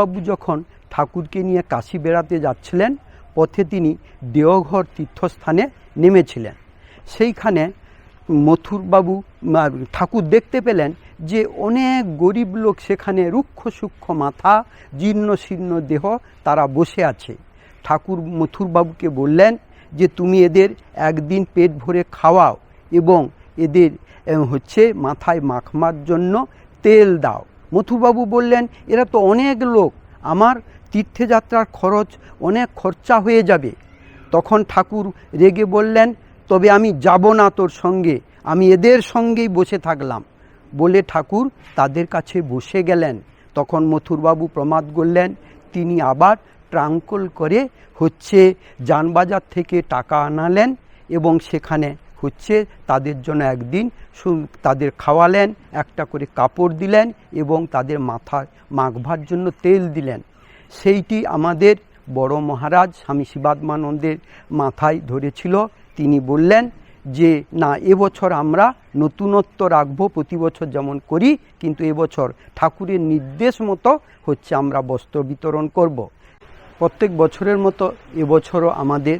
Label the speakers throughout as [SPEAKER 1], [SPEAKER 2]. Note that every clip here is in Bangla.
[SPEAKER 1] মথুরবাবু যখন ঠাকুরকে নিয়ে কাশি বেড়াতে যাচ্ছিলেন, পথে তিনি দেওঘর তীর্থস্থানে নেমেছিলেন। সেইখানে মথুরবাবু ঠাকুর দেখতে পেলেন যে অনেক গরিব লোক সেখানে রুক্ষ সূক্ষ্ম মাথা, জীর্ণ শীর্ণ দেহ তারা বসে আছে। ঠাকুর মথুরবাবুকে বললেন যে, তুমি এদের একদিন পেট ভরে খাওয়াও এবং এদের হচ্ছে মাথায় মাখমার জন্য তেল দাও। মথুরবাবু বললেন, এরা তো অনেক লোক। আমার তীর্থযাত্রার খরচ অনেক খরচা হয়ে যাবে। তখন ঠাকুর রেগে বললেন, তবে আমি যাব না তোর সঙ্গে। আমি এদের সঙ্গেই বসে থাকলাম। বলে ঠাকুর তাদের কাছে বসে গেলেন। তখন মথুরবাবু প্রমাদ করলেন, তিনি আবার ট্রাঙ্কল করে হচ্ছে যানবাজার থেকে টাকা আনালেন এবং সেখানে হচ্ছে তাদের জন্য একদিন তাদের খাওয়ালেন, একটা করে কাপড় দিলেন এবং তাদের মাথায় মাখবার জন্য তেল দিলেন। সেইটি আমাদের বড় মহারাজ স্বামী শিবাত্মানন্দের মাথায় ধরেছিল। তিনি বললেন যে, না এবছর আমরা নতুনত্ব রাখব, প্রতি বছর যেমন করি, কিন্তু এবছর ঠাকুরের নির্দেশ মতো হচ্ছে আমরা বস্ত্র বিতরণ করব। প্রত্যেক বছরের মতো এবছরও আমাদের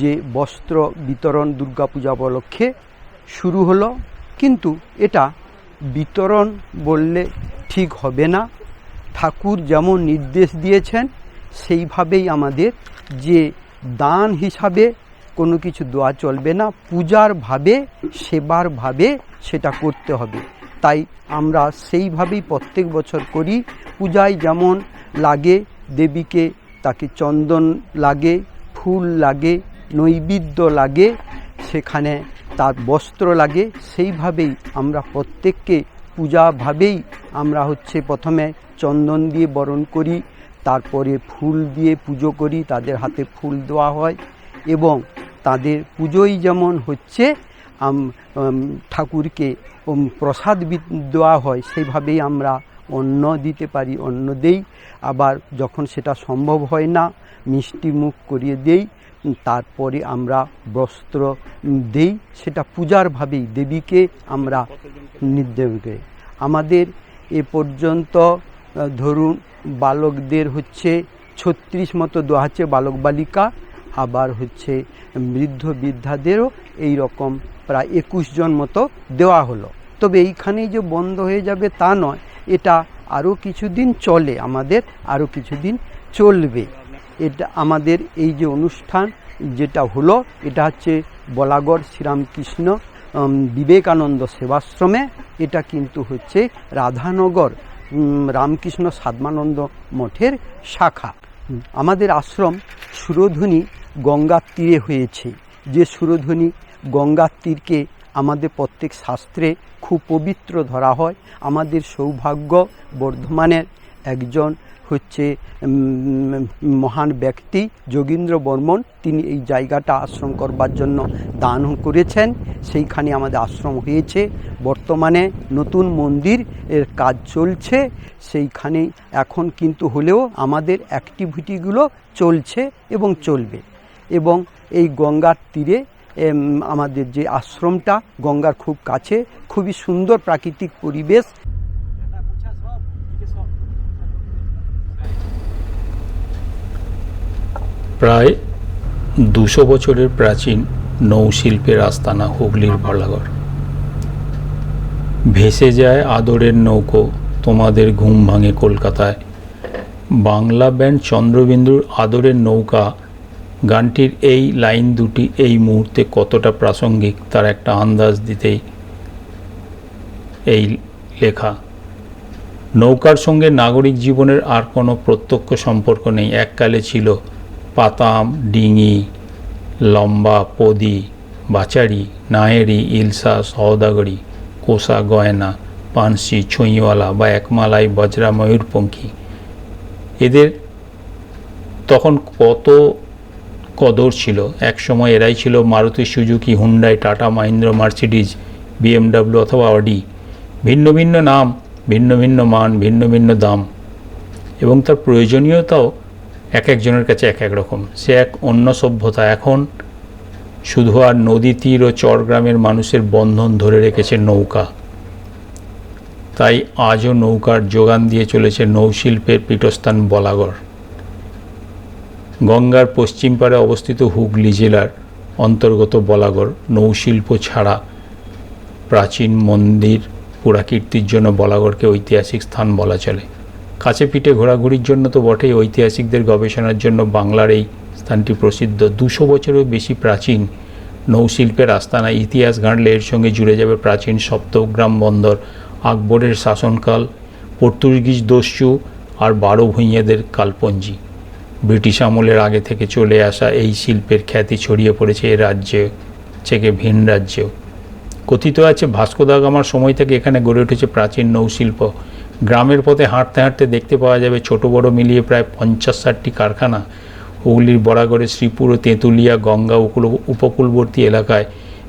[SPEAKER 1] যে বস্ত্র বিতরণ দুর্গাপূজা উপলক্ষে শুরু হলো। কিন্তু এটা বিতরণ বললে ঠিক হবে না। ঠাকুর যেমন নির্দেশ দিয়েছেন, সেইভাবেই আমাদের যে দান হিসাবে কোনো কিছু দেওয়া চলবে না, পূজার ভাবে, সেবার ভাবে সেটা করতে হবে। তাই আমরা সেইভাবেই প্রত্যেক বছর করি। পূজায় যেমন লাগে, দেবীকে তাকে চন্দন লাগে, ফুল লাগে, নৈবেদ্য লাগে, সেখানে তার বস্ত্র লাগে, সেইভাবেই আমরা প্রত্যেককে পূজাভাবেই আমরা হচ্ছে প্রথমে চন্দন দিয়ে বরণ করি, তারপরে ফুল দিয়ে পুজো করি, তাদের হাতে ফুল দেওয়া হয় এবং তাদের পুজোই যেমন হচ্ছে ঠাকুরকে প্রসাদ দেওয়া হয়, সেইভাবেই আমরা অন্ন দিতে পারি, অন্ন দেই। আবার যখন সেটা সম্ভব হয় না, মিষ্টি মুখ করিয়ে দেই তারপরে আমরা বস্ত্র দেই, সেটা পূজার ভাবেই দেবীকে আমরা নির্দেবকে আমাদের এ পর্যন্ত ধরুন বালকদের হচ্ছে ছত্রিশ মতো দেওয়া হচ্ছে বালক বালিকা, আবার হচ্ছে বৃদ্ধ বৃদ্ধাদেরও এই রকম প্রায় একুশ জন মতো দেওয়া হলো। তবে এইখানেই যে বন্ধ হয়ে যাবে তা নয়, এটা আরও কিছুদিন চলে, আমাদের আরও কিছুদিন চলবে। এটা আমাদের এই যে অনুষ্ঠান, যেটা হলো, এটা হচ্ছে বলাগড় শ্রীরামকৃষ্ণ বিবেকানন্দ সেবাশ্রমে। এটা কিন্তু হচ্ছে রাধানগর রামকৃষ্ণ সাদমানন্দ মঠের শাখা। আমাদের আশ্রম সুরধ্বনি গঙ্গার তীরে হয়েছে। যে সুরধ্বনি গঙ্গার তীরকে আমাদের প্রত্যেক শাস্ত্রে খুব পবিত্র ধরা হয়। আমাদের সৌভাগ্য বর্ধমানের একজন হচ্ছে মহান ব্যক্তি যোগীন্দ্র বর্মন। তিনি এই জায়গাটা আশ্রম করবার জন্য দান করেছেন। সেইখানে আমাদের আশ্রম হয়েছে। বর্তমানে নতুন মন্দির এর কাজ চলছে। সেইখানে এখন কিন্তু হলেও আমাদের অ্যাক্টিভিটিগুলো চলছে এবং চলবে। এবং এই গঙ্গার তীরে আমাদের যে আশ্রমটা, গঙ্গার খুব কাছে, খুবই সুন্দর প্রাকৃতিক পরিবেশ।
[SPEAKER 2] প্রায় দুশো বছরের প্রাচীন নৌশিল্পের আস্তানা হুগলির ভোলাগড় ভেসে যায় আদরের নৌকো তোমাদের ঘুম ভাঙে কলকাতায়। বাংলা ব্যান্ড চন্দ্রবিন্দুর আদরের নৌকা, গানটির এই লাইন দুটি এই মুহূর্তে কতটা প্রাসঙ্গিক তার একটা আন্দাজ দিতেই এই লেখা। নৌকার সঙ্গে নাগরিক জীবনের আর কোনো প্রত্যক্ষ সম্পর্ক নেই, এককালে ছিল পাতাম, ডিঙি, লম্বা পদি বাচারি নায়েরি ইলসা, সওদাগরি, কোষা গয়না, পানসি, ছুঁইওয়ালা বা একমালাই বজরা ময়ূরপঙ্খী এদের তখন কত কদর ছিল? এক সময় এরাই ছিল Maruti Suzuki, Hyundai, Tata, Mahindra, Mercedes, BMW অথবা অডি। ভিন্ন ভিন্ন নাম, ভিন্ন ভিন্ন মান, ভিন্ন ভিন্ন দাম। এবং তার প্রয়োজনীয়তাও এক একজনের কাছে এক এক রকম। সে এক অন্য সভ্যতা। এখন শুধু আর নদী তীর ও চরগ্রামের মানুষের বন্ধন ধরে রেখেছে নৌকা। তাই আজও নৌকার যোগান দিয়ে চলেছে নৌশিল্পের পীঠস্থান বলাগড়। গঙ্গার পশ্চিম পাড়ে অবস্থিত হুগলি জেলার অন্তর্গত বলাগড় নৌশিল্প ছাড়া প্রাচীন মন্দির পুরাকীর্তির জন্য বলাগড়কে ঐতিহাসিক স্থান বলা চলে। কাছে পিঠে ঘোরাঘুরির জন্য তো বটেই ঐতিহাসিকদের গবেষণার জন্য বাংলার এই স্থানটি প্রসিদ্ধ। দুশো বছরেরও বেশি প্রাচীন নৌশিল্পের আস্তানা ইতিহাস ঘাঁটলে এর সঙ্গে জুড়ে যাবে প্রাচীন সপ্তগ্রাম বন্দর, আকবরের শাসনকাল, পর্তুগিজ দস্যু আর বারো ভূঁইয়াদের কালপঞ্জি। ব্রিটিশ আমলের আগে থেকে চলে আসা এই শিল্পের খ্যাতি ছড়িয়ে পড়েছে এ রাজ্যে থেকে ভিন রাজ্যেও। কথিত আছে ভাস্কো দা গামার সময় থেকে এখানে গড়ে উঠেছে প্রাচীন নৌশিল্প। গ্রামের পথে হাঁটতে হাঁটতে দেখতে পাওয়া যাবে ছোট বড় মিলিয়ে প্রায় পঞ্চাশ ষাটটি কারখানা। হুগলির বরাগড়ে শ্রীপুর ও তেঁতুলিয়া, গঙ্গা উপকূল, উপকূলবর্তী এলাকায়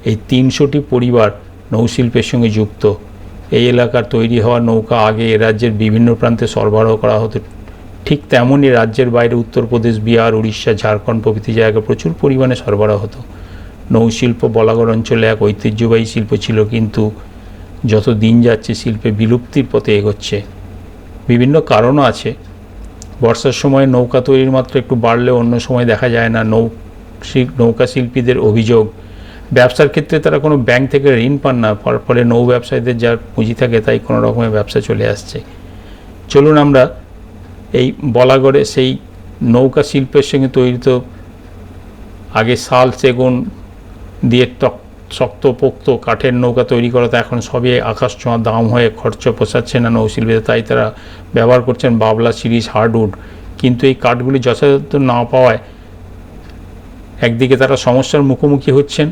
[SPEAKER 2] এই তিনশোটি পরিবার নৌশিল্পের সঙ্গে যুক্ত। এই এলাকার তৈরি হওয়া নৌকা আগে এ রাজ্যের বিভিন্ন প্রান্তে সরবরাহ করা হতো। ঠিক তেমনই রাজ্যের বাইরে উত্তরপ্রদেশ, বিহার, উড়িষ্যা, ঝাড়খণ্ড প্রভৃতি জায়গায় প্রচুর পরিমাণে সরবরাহ হতো। নৌশিল্প বলাগড় অঞ্চলে এক ঐতিহ্যবাহী শিল্প ছিল কিন্তু যত দিন যাচ্ছে শিল্পে বিলুপ্তির পথে এগোচ্ছে। বিভিন্ন কারণও আছে। বর্ষার সময় নৌকা তৈরির মাত্রা একটু বাড়লে অন্য সময় দেখা যায় না। নৌ নৌকা শিল্পীদের অভিযোগ, ব্যবসার ক্ষেত্রে তারা কোনো ব্যাংক থেকে ঋণ পান না, ফল- ফলে নৌ ব্যবসায়ীদের যার পুঁজি থাকে তাই কোনো রকমের ব্যবসা চলে আসছে। চলুন আমরা এই বলাগড়ে সেই নৌকা শিল্পের সঙ্গে তৈরি তো আগে শাল সেগুন দিয়ে টক শক্তপোক্ত কাঠের নৌকা তৈরি করা তো এখন সবই আকাশ ছোঁয়া, দাম হয়ে খরচ পোষাচ্ছে না নৌশিল্পীতে তাই তারা ব্যবহার করছেন বাবলা সিরিজ, হার্ডউড। কিন্তু এই কাঠগুলি যথাযথ না পাওয়ায় একদিকে তারা সমস্যার মুখোমুখি হচ্ছেন,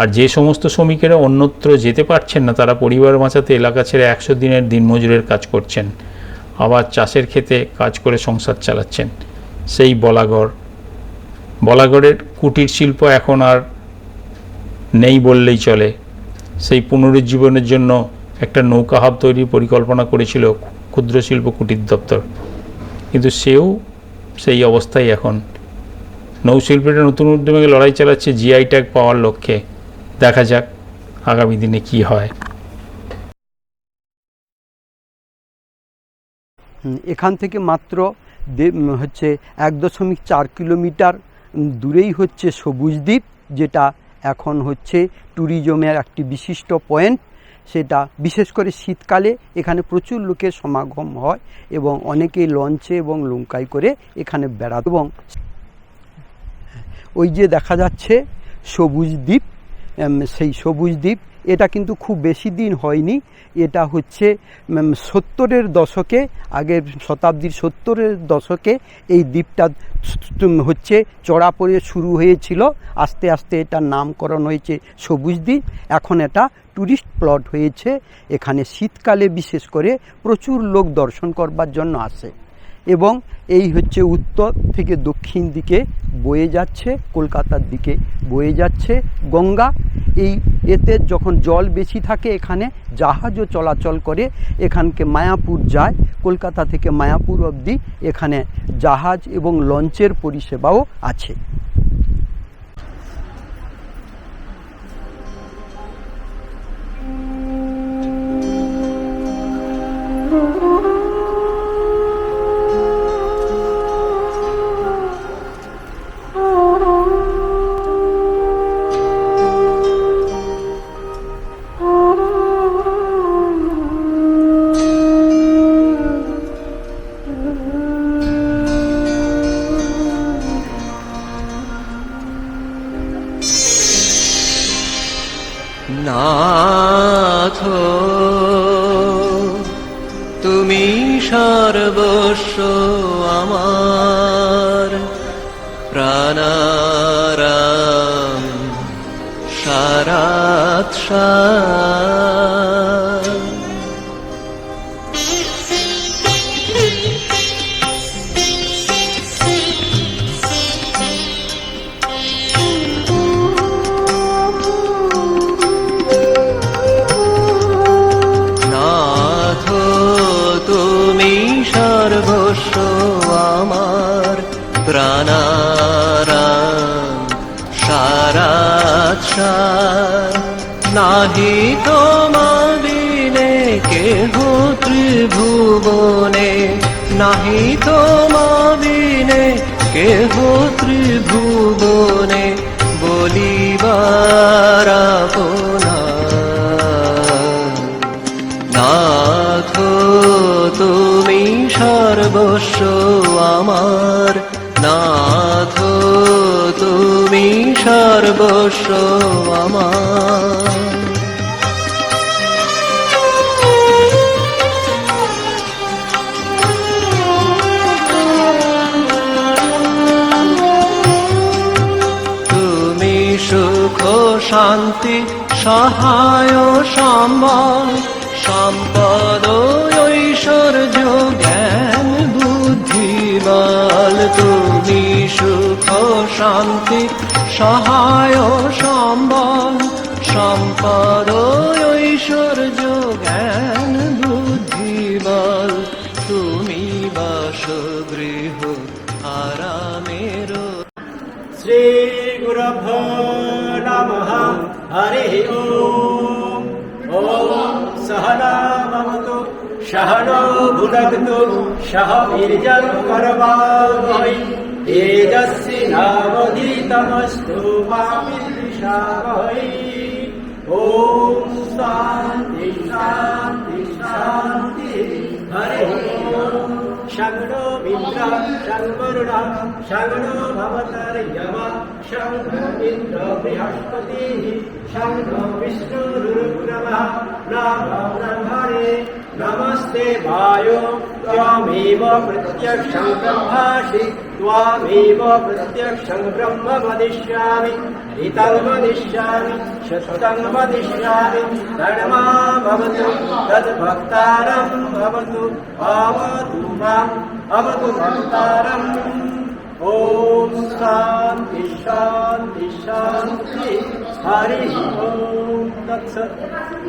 [SPEAKER 2] আর যে সমস্ত শ্রমিকেরা অন্যত্র যেতে পারছেন না, তারা পরিবার বাঁচাতে এলাকা ছেড়ে একশো দিনের দিনমজুরের কাজ করছেন, আবার চাষের ক্ষেতে কাজ করে সংসার চালাচ্ছেন। সেই বলাগড়, বলাগড়ের কুটির শিল্প এখন আর নেই বললেই চলে। সেই পুনরুজ্জীবনের জন্য একটা নৌকা হাব তৈরির পরিকল্পনা করেছিল ক্ষুদ্র শিল্প কুটির দপ্তর। কিন্তু সেও সেই অবস্থায় এখন। নৌশিল্পীরা নতুন উদ্যমে লড়াই চালাচ্ছে জিআই ট্যাগ পাওয়ার লক্ষ্যে। দেখা যাক আগামী দিনে কি হয়।
[SPEAKER 1] এখান থেকে মাত্র হচ্ছে এক দশমিক চার কিলোমিটার দূরেই হচ্ছে সবুজ দ্বীপ, যেটা এখন হচ্ছে ট্যুরিজমের একটি বিশিষ্ট পয়েন্ট সেটা বিশেষ করে শীতকালে এখানে প্রচুর লোকের সমাগম হয় এবং অনেকেই লঞ্চে এবং লঙ্কায় করে এখানে বেড়া এবং ওই যে দেখা যাচ্ছে সবুজ দ্বীপ সেই সবুজ দ্বীপ। এটা কিন্তু খুব বেশি দিন হয়নি। এটা হচ্ছে সত্তরের দশকে, আগের শতাব্দীর সত্তরের দশকে এই দ্বীপটা হচ্ছে চড়া পড়ে শুরু হয়েছিল। আস্তে আস্তে এটার নামকরণ হয়েছে সবুজ দ্বীপ। এখন এটা ট্যুরিস্ট প্লট হয়েছে। এখানে শীতকালে বিশেষ করে প্রচুর লোক দর্শন করবার জন্য আসে। এবং এই হচ্ছে উত্তর থেকে দক্ষিণ দিকে বয়ে যাচ্ছে, কলকাতার দিকে বয়ে যাচ্ছে গঙ্গা। এই এতে যখন জল বেশি থাকে এখানে, জাহাজও চলাচল করে। এখানকে মায়াপুর যায়, কলকাতা থেকে মায়াপুর অবধি এখানে জাহাজ এবং লঞ্চের পরিষেবাও আছে।
[SPEAKER 3] সর্বস্ব আমার। প্রাণারাম সারাত নাথ সারাচ্ছা নাহি তোমাদের বিনে কেহ ত্রিভুবনে, নাহি তোমা বিনে কেহ ত্রিভুবনে বলিবার আপনার। নাথ, তুমি সর্বস্ব আমার। নাথ, তুমি সর্বস্ব আমার। তুমি সুখ শান্তি, সহায় সম্বল, সম্পদ ঐশ্বর্য, জ্ঞান, বুদ্ধি, বল। তুমি সুখ শান্তি সহায় সম্বল, সম্পদ ঐশ্বর্য, জ্ঞান, বুদ্ধি, বল। তুমি বাসগৃহ আরামের।
[SPEAKER 4] শ্রী গুরভ নম হরে ওম ওম সহনা ভবতু, সহনো ভুনক্তু সহ বীর্যং করবামহি। नावधीतमस्तु मा विद्विषावहै ॐ शान्ति शान्ति शान्तिः हरिः ओम् शङ्नो मित्र शङ्वरुण शङ्नो भवतर्यम शङ्ख इन्द्र बृहस्पतिः शङ्नो विष्णुरुक्रमः नमो ब्रह्मणे नमस्ते वायो त्वामेव प्रत्यक्षं ब्रह्मासि त्वामेव प्रत्यक्षं ब्रह्म वदिष्यामि ऋतं वदिष्यामि शतं वदिष्यामि धर्मा भवतु तद्भक्तारं भवतु भवतु माम् भवतु भक्तारम् ॐ शान्ति शान्ति शान्ति हरिः ॐ तत्सत्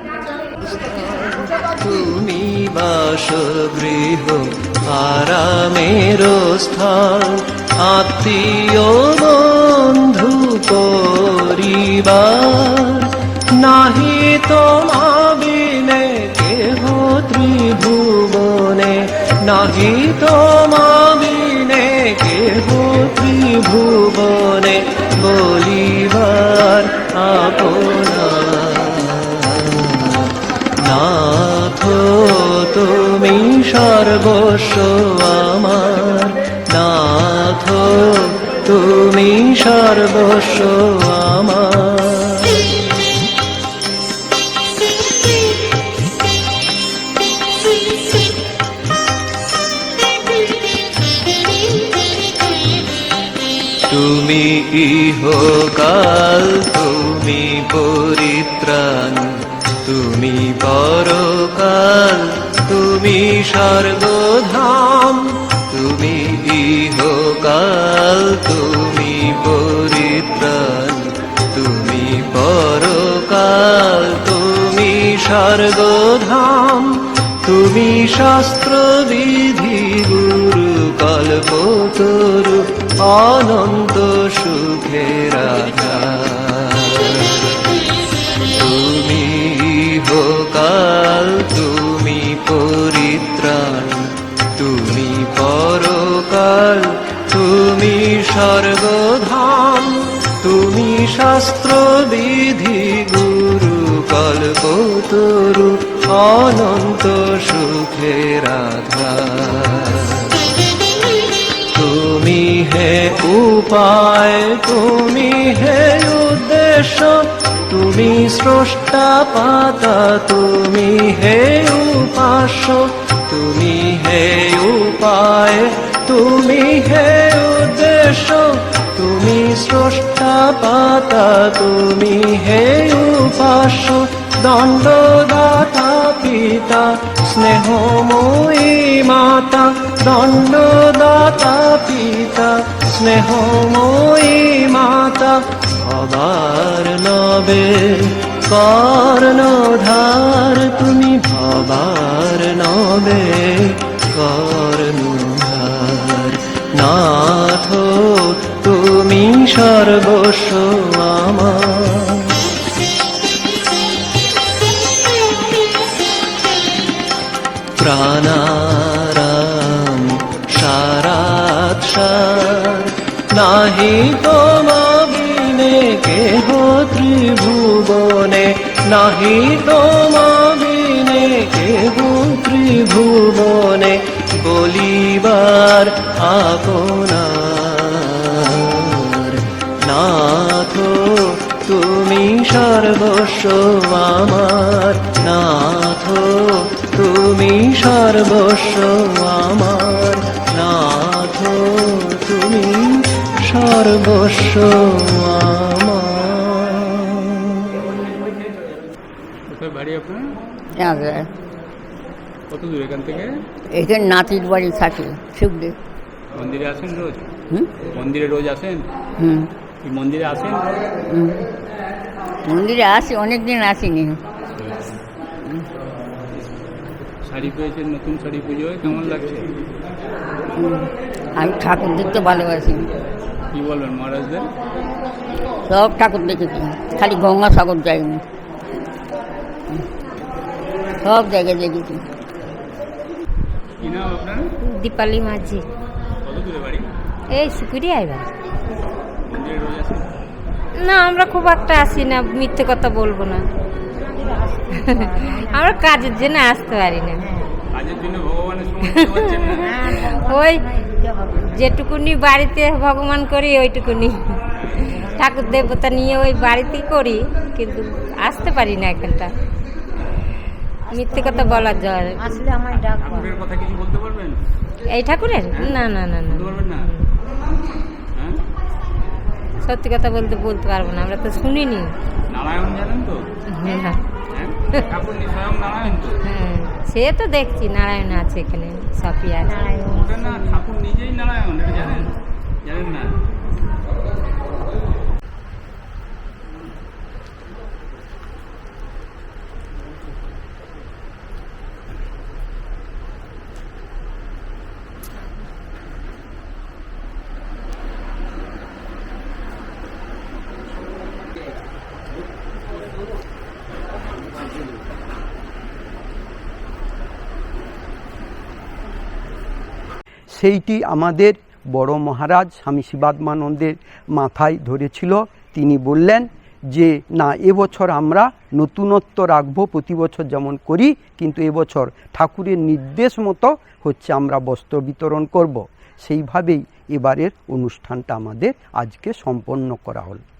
[SPEAKER 3] তুমি বাসগৃহ, আরামের স্থান, আত্মীয় বন্ধু পরিবার। নাহি তোমা বিনে কেহ ত্রিভুবনে, নাহি তোমা বিনে কেহ ত্রিভুবনে বলিবার তুমি সর্বস্ব আমার নাথ তুমি সর্বস্ব আমার। তুমি ইহকাল তুমি পরিত্রাণ তুমি পরকাল তুমি স্বর্গধাম, তুমি ইহকাল, তুমি পরিত্রাণ, তুমি পরকাল, তুমি স্বর্গধাম, তুমি শাস্ত্র বিধি গুরু কল্প তরু অনন্ত সুখের স্বর্গধাম তুমি শাস্ত্র বিধি গুরু কল্প তরু অনন্ত সুখের আধার। তুমি হে উপায়, তুমি হে উদ্দেশ্য, তুমি স্রষ্টা পাতা, তুমি হে উপাস্য, তুমি হে উপায় তুমি হে উদ্দেশ্য, তুমি স্রষ্টা পাতা, তুমি হে উপাস্য, দণ্ডদাতা পিতা, স্নেহময়ী মাতা, দণ্ডদাতা পিতা, স্নেহময়ী মাতা ভবার নবে কর্ণধার তুমি ভবার নবে কর্ণধার সর্বস্ব আমার। প্রাণারাম সারাত সার, নাহি তোমাবিনে কেহ ত্রিভুবনে, নাহি তোমাবিনে কেহ ত্রিভুবনে, বলিবার আপনার সর্বস্ব আমার। নাথ তুমি সর্বস্ব আমার। নাথ তুমি সর্বস্ব আমার।
[SPEAKER 2] আপনার?
[SPEAKER 5] আগে
[SPEAKER 2] কত দূর এখান থেকে?
[SPEAKER 5] এখানে নাতির বাড়ি থাকে
[SPEAKER 2] মন্দিরে আসেন রোজ? মন্দিরে রোজ আসেন?
[SPEAKER 5] হুম।
[SPEAKER 2] মন্দিরে আসেন?
[SPEAKER 5] হুম। মন্দিরে আসি অনেক দিন আসিনি।
[SPEAKER 2] শাড়ি পেয়েছেন নতুন শাড়ি পুজোয় কেমন লাগছে?
[SPEAKER 5] আমি ঠাকুর দেখতে ভালোবাসি।
[SPEAKER 2] কি বলবেন মহারাজদের?
[SPEAKER 5] সব ঠাকুর দেখেছি খালি গঙ্গাসাগর যাইনি। হুম। সব জায়গায় দেখেছি।
[SPEAKER 6] দীপালি মাঝি।
[SPEAKER 2] এই দূরে বাড়ি
[SPEAKER 6] এই সুপুরি আইবা
[SPEAKER 2] মন্দিরে রোজ আসেন
[SPEAKER 6] না আমরা খুব একটা আসি না মিথ্যে কথা বলব না। আমরা কাজের জন্য আসতে পারি না। ওই যেটুকুনি বাড়িতে ভগবান করি ওইটুকুনি। ঠাকুর দেবতা নিয়ে ওই বাড়িতেই করি কিন্তু আসতে পারি না এখানটা। মিথ্যে কথা বলার জন্য
[SPEAKER 2] ঠাকুরের কথা কিছু বলতে পারবেন?
[SPEAKER 6] এই ঠাকুরের? না না না না
[SPEAKER 2] বলতে পারবেন না হ্যাঁ
[SPEAKER 6] সত্যি কথা বলতে বলতে পারব না আমরা তো শুনিনি।
[SPEAKER 2] নারায়ণ জানেন তো?
[SPEAKER 6] হ্যাঁ।
[SPEAKER 2] হ্যাঁ? নারায়ণ
[SPEAKER 6] হ্যাঁ সে তো দেখছি নারায়ণ আছে এখানে আছে।
[SPEAKER 2] ওটা ঠাকুর নিজেই নারায়ণ জানেন? জানেন না?
[SPEAKER 1] সেইটি আমাদের বড় মহারাজ স্বামী শিবাত্মানন্দের মাথায় ধরেছিল। তিনি বললেন যে, না, এবছর আমরা নতুনত্ব রাখব, প্রতি বছর যেমন করি, কিন্তু এবছর ঠাকুরের নির্দেশ মতো হচ্ছে আমরা বস্ত্র বিতরণ করব। সেইভাবেই এবারের অনুষ্ঠানটা আমাদের আজকে সম্পন্ন করা হলো।